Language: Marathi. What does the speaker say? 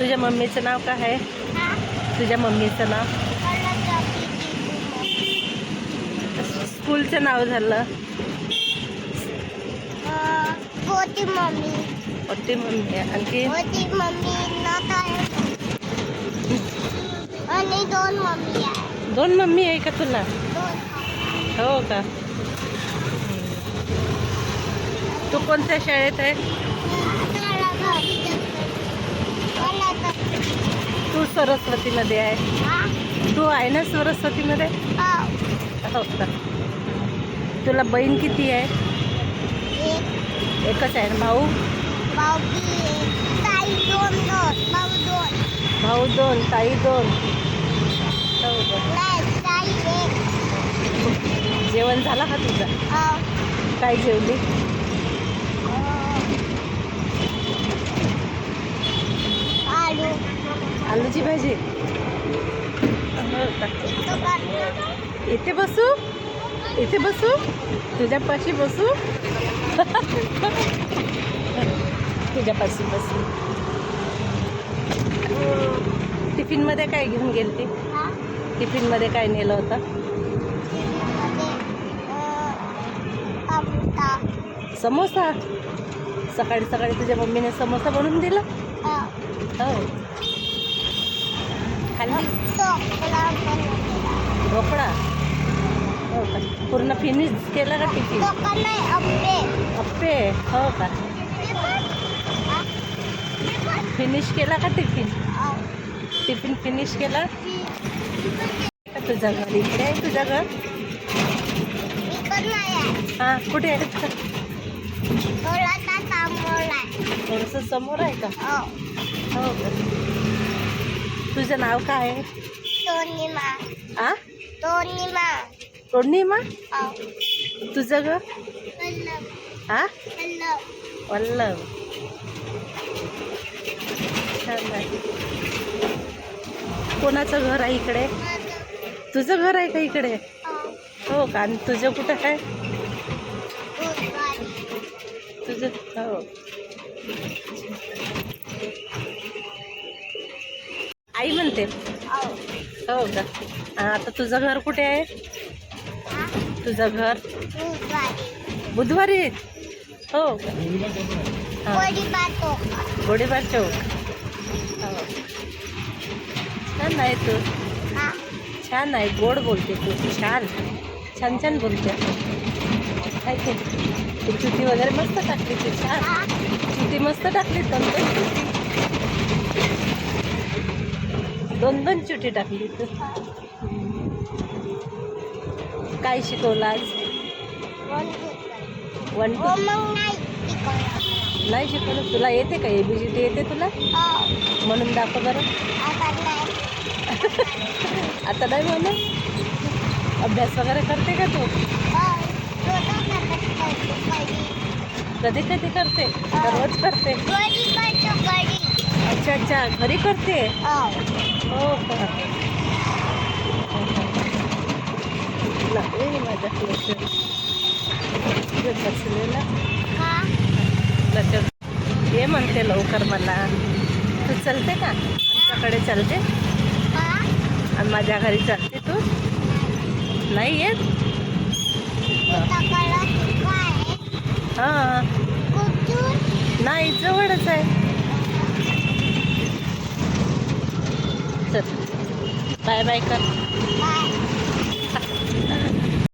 तुझ्या मम्मीचं नाव काय आहे? तुझ्या मम्मीचं नाव? स्कूलचं नाव झालं. होती मम्मी. मोठी मम्मी आणखी? होती मम्मी आणि दोन मम्मी आहे. दोन मम्मी आहे का तुला? दोन. हो का? तू कोणत्या शाळेत आहे मला घरी जायचं. मला तर- तू सरस्वतीमध्ये आहे. हा? तू आहे ना सरस्वतीमध्ये हो. हो का तुला बहीण किती आहे? एक एकच आहे ना भाऊ? भाऊ दोन भाऊ दोन ताई दोन. हो जेवण झालं का तुझं? हो. काय जेवली? भाजी तो करणार इथे बसू? इथे बसू? तुझ्यापाशी बसू? तुझ्यापाशी बसू. टिफिनमध्ये काय घेऊन गेलती? हा टिफिनमध्ये काय नेलं होतं? समोसा. सकाळी सकाळी तुझ्या मम्मीने समोसा बनवून दिला? हो. ढोकळा हो का? पूर्ण फिनिश केला का टिफिन अप्पे. हो का? फिनिश केला का टिफिन टिफिन फिनिश केला? तुझं घर इकडे आहे तुझं घर? हां कुठे आहे? थोडंसं समोर आहे. का? हो का? तुझं नाव काय आ? पौर्णिमा तुझं हा वल्लभ छान आहे. कोणाचं घर आहे इकडे? तुझं घर आहे का इकडे? हो. का? आणि तुझं कुठं आहे? तुझं हो. म्हणते. हो का? आता तुझं घर कुठे आहे? तुझं घर? बुधवारी. हो का? हा. गोडीबार चौक. हो. छान आहे तू. छान आहे. गोड बोलते तू. छान. छान छान बोलते. काय ते ती वगैरे मस्त टाकली तू. छान. चुती मस्त टाकली दोन दोन दोन चुटी टाकली तू. काय शिकवलं आज? वन टू नाही शिकवलं. तुला येते का? ए बी जी टी येते तुला? म्हणून दाखव बरं. आता नाही म्हणून अभ्यास वगैरे करते का तू? कधी कधी करते. का करते. अच्छा अच्छा. घरी करते? हो. का? लागले बसलेला ये म्हणते लवकर मला. तू चलते का? आमच्याकडे चलते. आणि माझ्या घरी चलते तू? नाही येत? हां. नाही जवळच आहे. बाय बाय कर Bye.